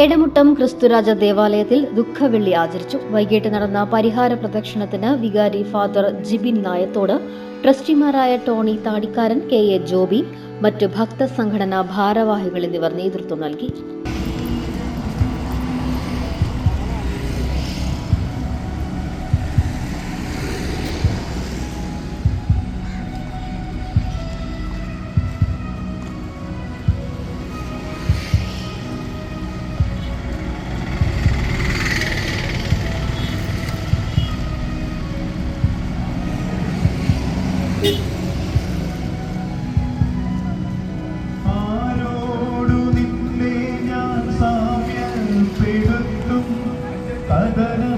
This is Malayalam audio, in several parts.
എടമുട്ടം ക്രിസ്തുരാജ ദേവാലയത്തിൽ ദുഃഖവെള്ളി ആചരിച്ചു. വൈകിട്ട് നടന്ന പരിഹാര പ്രദക്ഷിണത്തിന് വികാരി ഫാദർ ജിബിൻ നായത്തോട് ട്രസ്റ്റിമാരായ ടോണി താടിക്കാരൻ കെ എ ജോബി മറ്റ് ഭക്തസംഘടനാ ഭാരവാഹികൾ എന്നിവർ നേതൃത്വം നൽകി.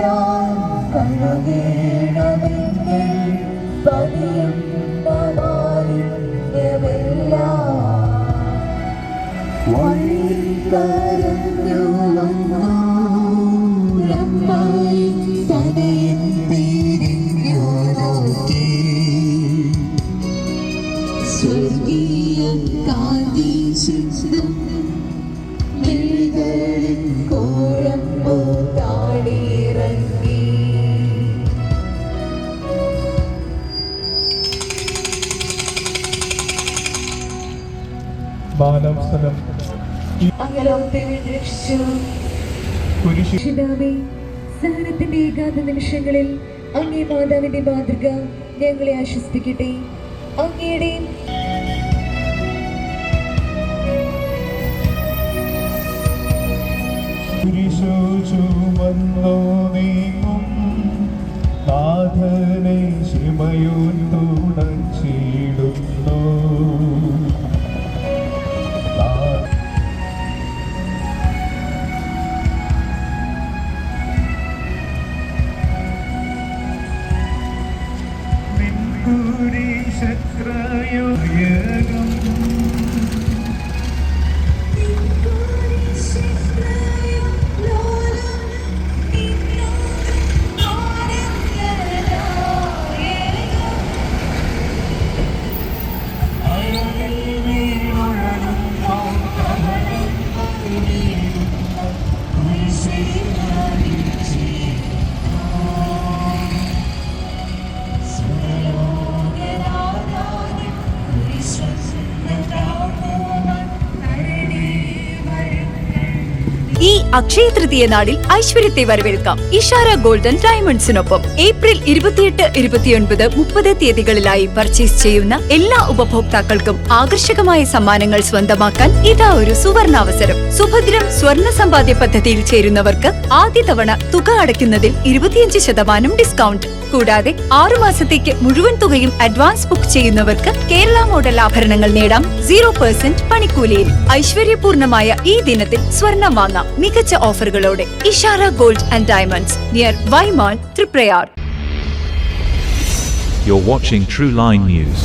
കണ്ണുനീരാൽ കഴുകേണമെങ്കിൽ പതിയുന്ന മാലിന്യമെല്ലാം രക്ഷിതാവേ സഹനത്തിന്റെ ഏകാന്ത നിമിഷങ്ങളിൽ അങ്ങേ മാതാവിന്റെ മാതൃക ഞങ്ങളെ ആശ്വസിപ്പിക്കട്ടെ. അങ്ങയുടെ ശ്രീമയോ ചുമന്നോ നീങ്ങും. നാഥനെ കുരിശത്രയോയകം അക്ഷയ തൃതീയ നാളിൽ ഐശ്വര്യത്തെ വരവേൽക്കാം. ഇഷാര ഗോൾഡൻ ഡയമണ്ട്സിനൊപ്പം ഏപ്രിൽ ഇരുപത്തിയെട്ട് ഇരുപത്തിയൊൻപത് മുപ്പത് തീയതികളിലായി പർച്ചേസ് ചെയ്യുന്ന എല്ലാ ഉപഭോക്താക്കൾക്കും ആകർഷകമായ സമ്മാനങ്ങൾ സ്വന്തമാക്കാൻ ഇതാ ഒരു സുവർണാവസരം. സുഭദ്രം സ്വർണ സമ്പാദ്യ പദ്ധതിയിൽ ചേരുന്നവർക്ക് ആദ്യ തവണ തുക അടയ്ക്കുന്നതിൽ ഇരുപത്തിയഞ്ച് ശതമാനം ഡിസ്കൗണ്ട് കൂടാതെ ആറു മാസത്തേക്ക് മുഴുവൻ തുകയും അഡ്വാൻസ് ബുക്ക് ചെയ്യുന്നവർക്ക് കേരള മോഡൽ ആഭരണങ്ങൾ നേടാം. സീറോ പെർസെന്റ് പണിക്കൂലിയിൽ ഐശ്വര്യപൂർണമായ ഈ ദിനത്തിൽ സ്വർണം വാങ്ങാം. മികച്ച ഓഫറുകളോടെ Ishara gold and diamonds near Y Mall Triprayar You're watching True Line News.